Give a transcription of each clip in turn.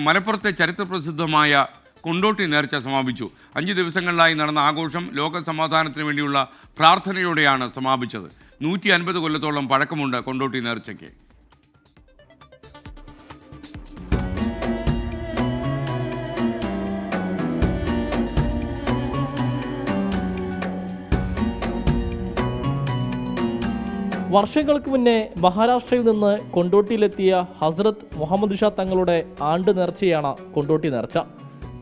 മലപ്പുറത്തെ ചരിത്രപ്രസിദ്ധമായ കൊണ്ടോട്ടി നേർച്ച സമാപിച്ചു. അഞ്ച് ദിവസങ്ങളിലായി നടന്ന ആഘോഷം ലോക സമാധാനത്തിന് വേണ്ടിയുള്ള പ്രാർത്ഥനയോടെയാണ് സമാപിച്ചത്. നൂറ്റി അൻപത് കൊല്ലത്തോളം പഴക്കമുണ്ട് കൊണ്ടോട്ടി നേർച്ചയ്ക്ക്. വർഷങ്ങൾക്ക് മുന്നേ മഹാരാഷ്ട്രയിൽ നിന്ന് കൊണ്ടോട്ടിയിലെത്തിയ ഹസ്രത്ത് മുഹമ്മദ് ഷാ തങ്ങളുടെ ആണ്ട് നേർച്ചയാണ് കൊണ്ടോട്ടി നേർച്ച.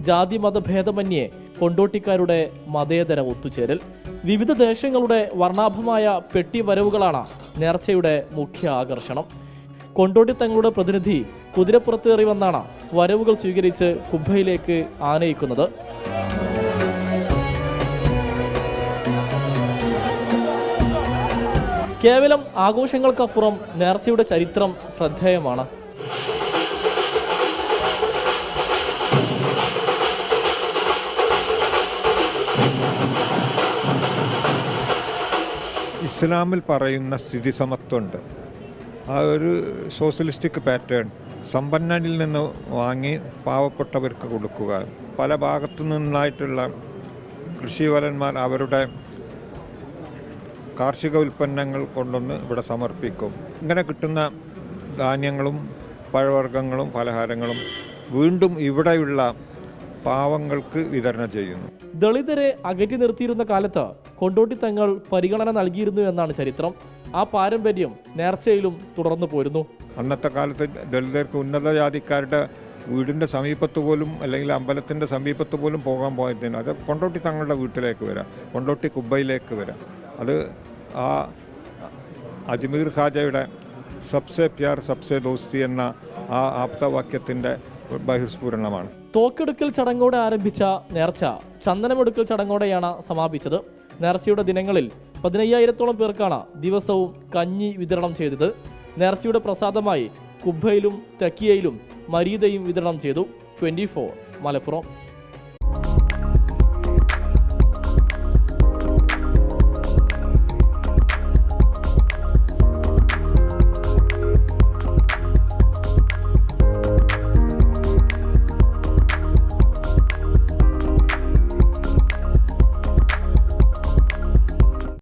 ജാതി മതഭേദമന്യേ കൊണ്ടോട്ടിക്കാരുടെ മതേതര ഒത്തുചേരൽ. വിവിധ ദേശങ്ങളുടെ വർണാഭമായ പെട്ടി വരവുകളാണ് നേർച്ചയുടെ മുഖ്യ ആകർഷണം. കൊണ്ടോട്ടി തങ്ങളുടെ പ്രതിനിധി കുതിരപ്പുറത്തേറി വന്നാണ് വരവുകൾ സ്വീകരിച്ച് കുബ്ബയിലേക്ക് ആനയിക്കുന്നത്. കേവലം ആഘോഷങ്ങൾക്കപ്പുറം നേർച്ചയുടെ ചരിത്രം ശ്രദ്ധേയമാണ്. ഇസ്ലാമിൽ പറയുന്ന സ്ഥിതി സമത്വമുണ്ട് ആ ഒരു സോഷ്യലിസ്റ്റിക് പാറ്റേൺ സമ്പന്നനിൽ നിന്ന് വാങ്ങി പാവപ്പെട്ടവർക്ക് കൊടുക്കുക. പല ഭാഗത്തു നിന്നായിട്ടുള്ള കൃഷിവലന്മാർ അവരുടെ കാർഷിക ഉൽപ്പന്നങ്ങൾ കൊണ്ടുവന്ന് ഇവിടെ സമർപ്പിക്കും. ഇങ്ങനെ കിട്ടുന്ന ധാന്യങ്ങളും പഴവർഗങ്ങളും പലഹാരങ്ങളും വീണ്ടും ഇവിടെയുള്ള പാവങ്ങൾക്ക് വിതരണം ചെയ്യുന്നു. ദളിതരെ അകറ്റി നിർത്തിയിരുന്ന കാലത്ത് കൊണ്ടോട്ടി തങ്ങൾ പരിഗണന നൽകിയിരുന്നു എന്നാണ് ചരിത്രം. ആ പാരമ്പര്യം നേർച്ചയിലും തുടർന്നു പോരുന്നു. അന്നത്തെ കാലത്ത് ദളിതർക്ക് ഉന്നത ജാതിക്കാരുടെ വീടിന്റെ സമീപത്ത് പോലും അല്ലെങ്കിൽ അമ്പലത്തിന്റെ സമീപത്ത് പോലും പോകാൻ പോയതിന് അത് കൊണ്ടോട്ടി തങ്ങളുടെ വീട്ടിലേക്ക് വരാം. കൊണ്ടോട്ടി കുബ്ബയിലേക്ക് വരാം. അത് ആ അജ്മീർ ഖാജയുടെ സബ്സെ പ്യാർ സബ്സെ ദോസ്തി എന്ന ആ ആപ്തവാക്യത്തിന്റെ ബഹിസ്ഫുരണമാണ്. തോക്കെടുക്കൽ ചടങ്ങോടെ ആരംഭിച്ച നേർച്ച ചന്ദനമെടുക്കൽ ചടങ്ങോടെയാണ് സമാപിച്ചത്. നേർച്ചയുടെ ദിനങ്ങളിൽ പതിനയ്യായിരത്തോളം പേർക്കാണ് ദിവസവും കഞ്ഞി വിതരണം ചെയ്തത്. നേർച്ചയുടെ പ്രസാദമായി കുബ്ബയിലും തക്കിയയിലും മരീദയും വിതരണം ചെയ്തു. ട്വന്റി മലപ്പുറം.